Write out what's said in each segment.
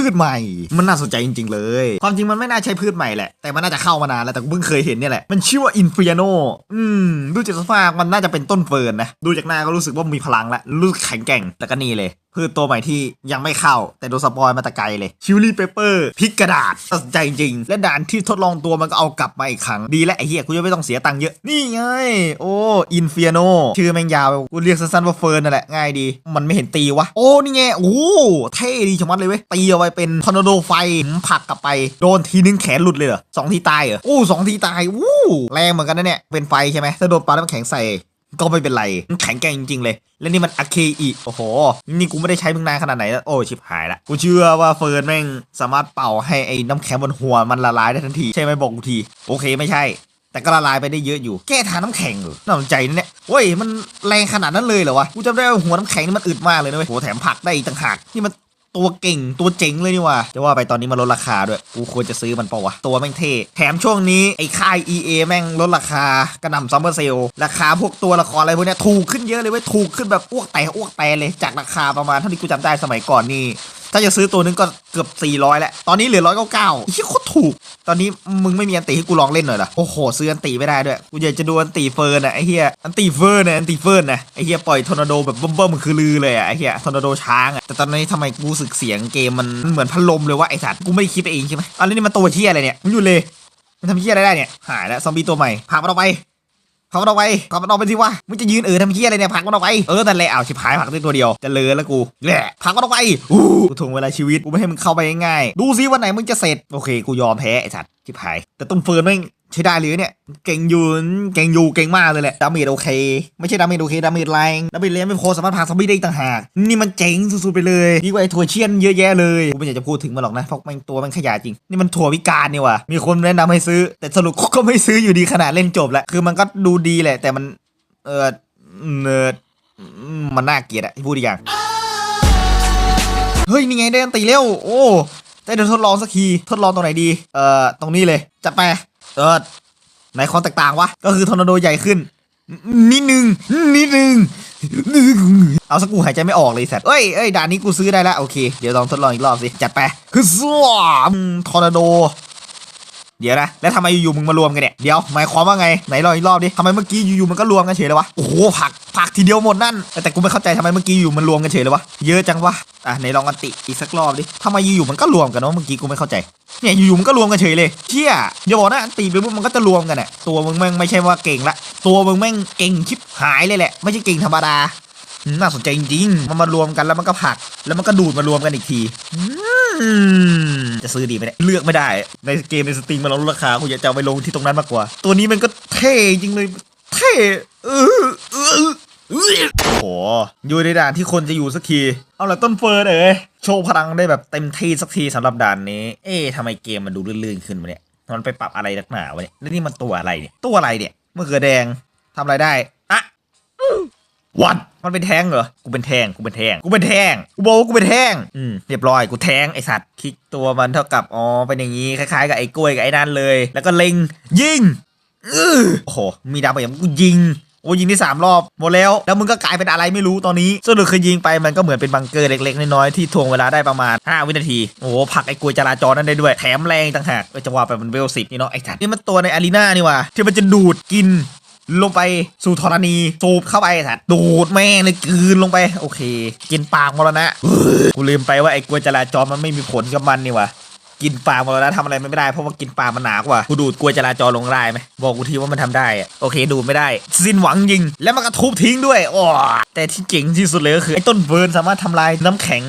พืชใหม่ มันน่าสนใจจริง ๆ เลย ความจริงมันไม่น่าใช่พืชใหม่แหละ แต่มันน่าจะเข้ามานานแล้ว แต่กูเพิ่งเคยเห็นเนี่ยแหละ มันชื่อว่าอินฟิโนอืม ดูจากสภาพมันน่าจะเป็นต้นเฟิร์นนะ ดูจากหน้าก็รู้สึกว่ามีพลังและ รู้สึกแข็งแกร่งแล้วก็นี่เลย พืชตัวใหม่ที่ยังไม่เข้า แต่โดนสปอยมาตะไกลเลยชิลลี่เปเปอร์พริกกระดาษตัดสินใจจริง และด่านที่ทดลองตัวมันก็เอากลับมาอีกครั้ง ดีและไอ้เหี้ยกูจะไม่ต้องเสียตังค์เยอะ นี่ไง โอ้อินเฟิโนชื่อแม่งยาวกูเรียกสั้นๆว่าเฟิร์นนั่นแหละ ง่ายดี มันไม่เห็นตีวะ โอ้นี่ไงโอ้เท่ดีชะมัดเลยเว้ยตีเอาไว้เป็นทอร์นาโดไฟผักกลับไปโดนทีนึงแขนหลุดเลยเหรอสองทีตายเหรอโอ้สองทีตายวู้แรงเหมือนกันนะเนี่ยเป็นไฟใช่ไหมถ้าโดนปลาน้ำแข็งใส่ ก็ไม่เป็นไรมันแข็งแกร่งจริง ๆ เลย และนี่มันอะเคอีโอ้โห นี่กูไม่ได้ใช้มึงนานขนาดไหนแล้วโอ้ชิบหายละ กูเชื่อว่าเฟิร์นแม่งสามารถเป่าให้ไอ้น้ำแข็งบนหัวมันละลายได้ทันที ใช่ไหมบอกกูที โอเคไม่ใช่ แต่ก็ละลายไปได้เยอะอยู่ แก้ทาน้ำแข็งเหรอน่าสนใจนะเนี่ยเว้ยมันแรงขนาดนั้นเลยเหรอวะ กูจำได้ว่าหัวน้ำแข็งนี่มันอึดมากเลยนะเว้ยโหแถมผักได้อีกต่างหาก นี่มัน ตัวเก่งตัวเจ๋งเลยนี่ว่าจะว่าไปตอนนี้มันลดราคาด้วย กูควรจะซื้อมันเปล่าวะ ตัวแม่งเท่แถมช่วงนี้ ไอ้ค่าย EA แม่งลดราคากระหน่ำซัมเมอร์เซลราคาพวกตัวละครอะไรพวกนี้ถูกขึ้นเยอะเลยเว้ยถูกขึ้นแบบอ้วกแตกอ้วกแตกเลยจากราคาประมาณเท่าที่กูจำได้สมัยก่อนนี่ ถ้าจะซื้อตัวนึงก็เกือบ 400 แล้ว ตอนนี้เหลือ 199อีกโคตรถูก ตอนนี้มึงไม่มีอันตีให้กูลองเล่นหน่อยหรอโอ้โห ซื้ออันตีไม่ได้ด้วย กูอยากจะดูอันตีเฟิร์นอะไอ้เหี้ยอันตีเฟิร์นนะอันตีเฟิร์นนะไอ้เหี้ยปล่อยทอร์นาโดแบบเบิ่มๆคือลือเลยอะไอ้เหี้ยทอร์นาโดช้างอะแต่ตอนนี้ทำไมกูสึกเสียงเกมมันเหมือนพัดลมเลยว่าไอ้สัตว์กูไม่ได้คิดไปเองใช่ไหมอันนี้มันตัวเหี้ยอะไรเนี่ยมึงอยู่เลยมันทำเหี้ยอะไรได้เนี่ยหายแล้วซอมบี้ตัวใหม่พามันออกไป พามันออกไปพามันออกไปสิวะมึงจะยืนเออทำเหี้ยอะไรเนี่ยผักมันออกไปเออแต่แหละเอาชิบหายผักได้ตัวเดียวจะเลอแล้วกูแหละผักมันออกไปอู้กูถ่วงเวลาชีวิตกูไม่ให้มึงเข้าไปง่ายๆดูซิวันไหนมึงจะเสร็จโอเคกูยอมแพ้ไอ้สัตว์ชิบหายแต่ต้นเฟิร์นแม่ง ใช้ได้เลยเนี่ย เก่งยูนเก่งอยู่เก่งมากเลยแหละ ดาเมจโอเค ไม่ใช่ดาเมจโอเค ดาเมจแรง ดาเมจแรงไม่พอสามารถผลักซอมบี้ได้ต่างหาก นี่มันเจ๋งสุดๆไปเลยดีกว่าไอ้ถั่วเชียนเยอะแยะเลยกูไม่อยากจะพูดถึงมันหรอกนะ เพราะมันตัวมันขยะจริง นี่มันถั่ววิการนี่ว่ะ มีคนแนะนำให้ซื้อ แต่สรุปก็ไม่ซื้ออยู่ดีขนาดเล่นจบแล้ว คือมันก็ดูดีแหละ แต่มัน เออเนิร์ดมันน่าเกลียดอะที่พูดอีกอย่าง เฮ้ยนี่ไงได้ตีเร็ว โอ้ได้เดี๋ยวทดลองสักที ทดลองตรงไหนดี เอ่อ ตรงนี้เลย จัดไป เออไหนความแตกต่างวะ ก็คือทอร์นาโดใหญ่ขึ้น นิดนึง นิดนึง เอาสักกูหายใจไม่ออกเลยสัตว์เอ้ยเอ้ยด่านนี้กูซื้อได้แล้ว โอเค เดี๋ยวลองทดลองอีกรอบสิ จัดไปคือสวมทอร์นาโด เดี๋ยวนะ แล้วทำไมอยู่ๆมึงมารวมกันเนี่ย เดี๋ยวหมายความว่าไง ไหนลองอีกรอบดิทำไมเมื่อกี้อยู่ๆมันก็รวมกันเฉยเลยวะ โอ้โหผักผักทีเดียวหมดนั่น แต่แต่กูไม่เข้าใจทำไมเมื่อกี้อยู่มันรวมกันเฉยเลยวะ เยอะจังวะ อะไหนลองกันติอีกสักรอบดิทำไมอยู่ๆมันก็รวมกันวะเมื่อกี้กูไม่เข้าใจ เนี่ยอยู่ๆมันก็รวมกันเฉยเลยเชี่ยอย่าบอกนะอันตีไปปุ๊บมันก็จะรวมกันอะตัวมึงแม่งไม่ใช่ว่าเก่งละ ตัวมึงแม่งเก่งชิบหายเลยแหละ ไม่ใช่เก่งธรรมดาน่าสนใจจริงๆมันมารวมกันแล้วมันก็ผัก แล้วมันก็ดูดมารวมกันอีกทีอื จะซื้อดีไหมเนี่ยเลือกไม่ได้ ในเกมในสตรีมมันลดราคากูอยากจะเอาไปลงที่ตรงนั้นมากกว่า ตัวนี้มันก็เท่จริงเลยเท่เออเออโอ้โหอยู่ในด่านที่คนจะอยู่สักที เอาละต้นเฟิร์นเอ๋ยโชว์พลังได้แบบเต็มที่สักทีสำหรับด่านนี้ เอ๊ะทำไมเกมมันดูลื่นๆขึ้นมาเนี่ยมันไปปรับอะไรนักหนาวะเนี่ยแล้วนี่มันตัวอะไรเนี่ยตัวอะไรเนี่ยมะเขือแดงทำอะไรได้อะ วันมันเป็นแทงเหรอ กูเป็นแทง กูเป็นแทง กูเป็นแทง กูบอกว่ากูเป็นแทง อืม เรียบร้อย กูแทงไอสัตว์ คลิกตัวมันเท่ากับ อ๋อ เป็นอย่างงี้ คล้ายๆกับไอ้กล้วยกับไอ้นั่นเลย แล้วก็เล็ง ยิงอือโอ้โห มีดาวไปอย่างกูยิงโอ้ยิงที่สามรอบหมดแล้ว แล้วมึงก็กลายเป็นอะไรไม่รู้ตอนนี้สรุปคือยิงไปมันก็เหมือนเป็นบังเกอร์เล็กๆ น้อยๆ ที่ทวงเวลาได้ประมาณ 5 วินาที โอ้โหผักไอ้กลวยจราจรนั่นได้ด้วย แถมแรงต่างหากเออจะว่าไปมันเวลสิบนี่เนาะไอ้สัตว์นี่มันตัวในอารีนานี่ว่ะที่มันจะดูดกิน ลงไปสู่ธรณีสูบเข้าไปไอ้สัตว์ดูดแม่งเลยกืนลงไป โอเค กินปากมรณะเฮ้ยกูลืมไปว่าไอ้กลวยจราจรมันไม่มีผลกับมันนี่ว่ะ กินปลาหมดแล้วทำอะไรไม่ได้เพราะว่ากินปลามันหนากว่ากูดูดกลัวจราจรลงได้ไหมบอกกูทีว่ามันทำได้โอเคดูดไม่ได้ สิ้นหวังยิง แล้วมันก็ทุบทิ้งด้วยโอ้แต่ที่เจ๋งที่สุดเลยก็คือไอ้ต้นเบิร์นสามารถทำลายน้ำแข็ง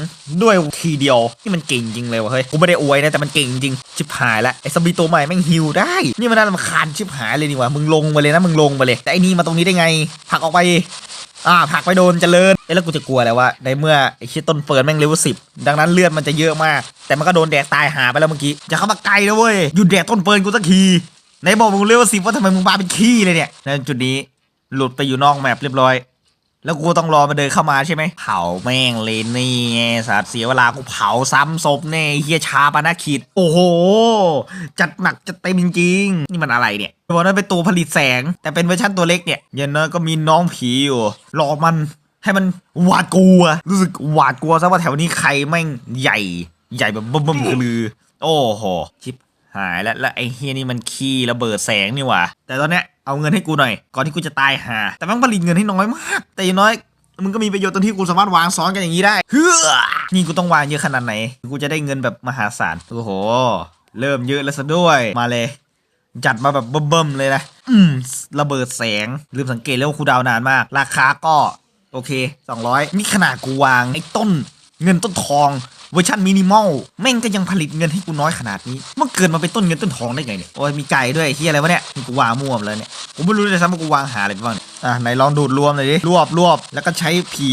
ด้วยทีเดียวนี่มันเก่งจริงเลยวะเฮ้ยกูไม่ได้อวยนะแต่มันเก่งจริงชิบหายละไอ้ซอมบีตัวใหม่แม่งฮิวได้ นี่มันน่ารำคาญชิบหายเลยนี่วะมึงลงไปเลยนะมึงลงไปเลย แต่ไอ้นี่มาตรงนี้ได้ไงผลักออกไป อ่าผักไปโดนเจริญเอ้แล้วกูจะกลัวอะไรวะในเมื่อไอ้ชิต้นเฟิร์นแม่งเลเวลสิบดังนั้นเลือดมันจะเยอะมาก แต่มันก็โดนแดดตายหาไปแล้วเมื่อกี้อย่าเข้ามาไกลนะเว้ยหยุดแดดต้นเฟิร์นกูสักทีในบอกมึงเลเวลสิบว่าทำไมมึงมาเป็นขี้เลยเนี่ยในจุดนี้หลุดไปอยู่นอกแมปเรียบร้อย แล้วกูต้องรอมาเดินเข้ามาใช่ไหมเผาแม่งเลยนี่ไงสัตว์เสียเวลากูเผาซ้ำศพแน่เฮียชาปนาคิด โอ้โห จัดหนักจัดเต็มจริงๆ นี่มันอะไรเนี่ยบอกว่าเป็นตัวผลิตแสง แต่เป็นเวอร์ชันตัวเล็กเนี่ยอยันน้อยก็มีน้องผีอยู่หลอกมันให้มันหวาดกลัว รู้สึกหวาดกลัวซะว่าแถวนี้ใครแม่งใหญ่ ใหญ่แบบบึ้มบึ้มๆคือโอ้โหชิบหายแล้วแล้วไอ้เฮียนี่มันขี้ระเบิดแสงนี่หว่าแต่ตอนเนี้ย เอาเงินให้กูหน่อย ก่อนที่กูจะตายหา แต่มันผลิตเงินให้น้อยมาก แต่อย่างน้อยมึงก็มีประโยชน์ตรงที่กูสามารถวางซ้อนกันอย่างนี้ได้เฮ้อนี่กูต้องวางเยอะขนาดไหน กูจะได้เงินแบบมหาศาล โอ้โห เริ่มเยอะแล้วซะด้วย มาเลย จัดมาแบบเบิ่มๆเลยนะ อืม ระเบิดแสง ลืมสังเกตแล้วว่าคูดาวน์นานมาก ราคาก็ โอเค 200 นี่ขนาดกูวางไอ้ต้น เงินต้นทองเวอร์ชันมินิมอลแม่งก็ยังผลิตเงินให้กูน้อยขนาดนี้ มันเกิดมาเป็นต้นเงินต้นทองได้ไงเนี่ยโอ้ยมีไก่ด้วยเฮียอะไรวะเนี่ยนี่กูวางมั่วเลยเนี่ยกูไม่รู้เลยซ้ำว่ากูวางหาอะไรบ้างเนี่ยอะไหนลองดูดรวมเลยดิรวบรวบแล้วก็ใช้ผี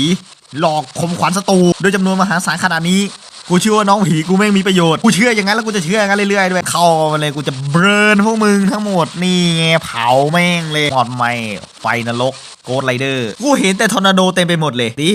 หลอกข่มขวัญศัตรูด้วยจำนวนมหาศาลขนาดนี้กูเชื่อว่าน้องผีกูแม่งมีประโยชน์กูเชื่ออย่างนั้นแล้วกูจะเชื่ออย่างนั้นเรื่อยๆด้วยเข้ามาเลยกูจะเบิร์นพวกมึงทั้งหมดนี่เผาแม่งเลยหอดไหมไฟนรกโกดไรเดอร์กูเห็นแต่ทอร์นาโดเต็มไปหมดเลยดี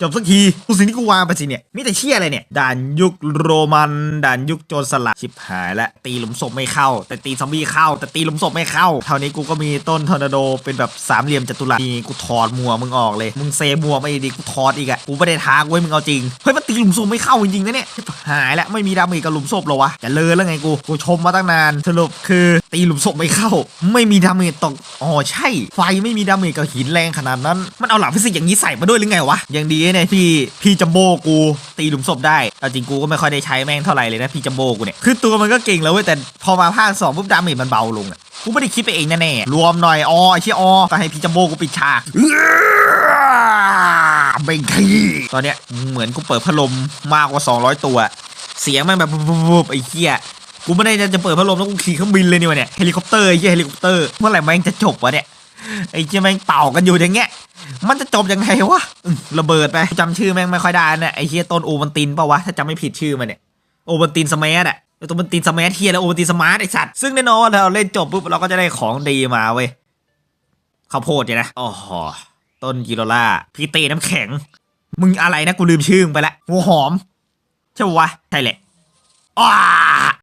จบสักทีกูสิ่งที่กูวางไปสิเนี่ยมีแต่เชี่ยอะไรเนี่ยด่านยุคโรมันด่านยุคโจรสลัดชิบหายและตีหลุมศพไม่เข้า แต่ตีซอมบี้เข้า แต่ตีหลุมศพไม่เข้าเท่านี้กูก็มีต้นทอร์นาโดเป็นแบบสามเหลี่ยมจัตุรัสนี่กูถอดมัวมึงออกเลย มึงเซมัวไม่ดีกูถอดอีกอะกูไม่ได้ท้ากูให้มึงเอาจริงเฮ้ยมันตีหลุมศพไม่เข้าจริงๆนะเนี่ยหายแล้วไม่มีดาเมจกับหลุมศพหรอวะจะเลอแล้วไงกูกูชมมาตั้งนานสรุปคือตีหลุมศพไม่เข้า ไม่มีดาเมจตกอ๋อใช่ ไฟไม่มีดาเมจกับหินแรงขนาดนั้น มันเอาหลักฟิสิกส์อย่างนี้ใส่มาด้วยหรือไงวะอยังดีเนี่ยพี่พี่จัมโบ้กูตีหลุมศพได้เอาจริงกูก็ไม่ค่อยได้ใช้แม่งเท่าไหร่เลยนะพี่จัมโบ้กูเนี่ยคือตัวมันก็เก่งแล้วเว้ยแต่พอมาภาคสองปุ๊บดาเมจมันเบาลงอะกูไม่ได้คิดไปเองแน่ๆรวมหน่อยอ๋อไอ้เชี่ยอ๋อก็ให้พี่จัมโบ้กูปิดฉาก เบ่งขี้ตอนเนี้ยเหมือนกูเปิดพัดลมมากกว่า 200 ตัว เสียงแม่งแบบบุบไอ้เหี้ยกูไม่ได้จะเปิดพัดลมแล้วกูขี่เครื่องบินเลยนี่วะเนี่ยเฮลิคอปเตอร์ไอ้เหี้ยเฮลิคอปเตอร์เมื่อไหร่แม่งจะจบวะเนี่ยไอ้เหี้ยแม่งเป่ากันอยู่อย่างเงี้ยมันจะจบยังไงวะระเบิดไปจำชื่อแม่งไม่ค่อยได้เนี่ยไอ้เหี้ยต้นโอวันตินเปล่าวะถ้าจำไม่ผิดชื่อมันเนี่ยโอวันตินสมัทอะไอ้ตัวมันตินสมัทเฮียแล้วโอวันตินสมาร์ทไอสัตว์ซึ่งแน่นอนเราเล่นจบปุ๊บเราก็จะได้ของดีมาเว้ยข้าวโพดเนี่ยนะอ๋อ ต้นกิโลล่าพี่เตน้ำแข็ง มึงอะไรนะกูลืมชื่อมึงไปละหัวหอมใช่ปะวะใช่แหละอ้า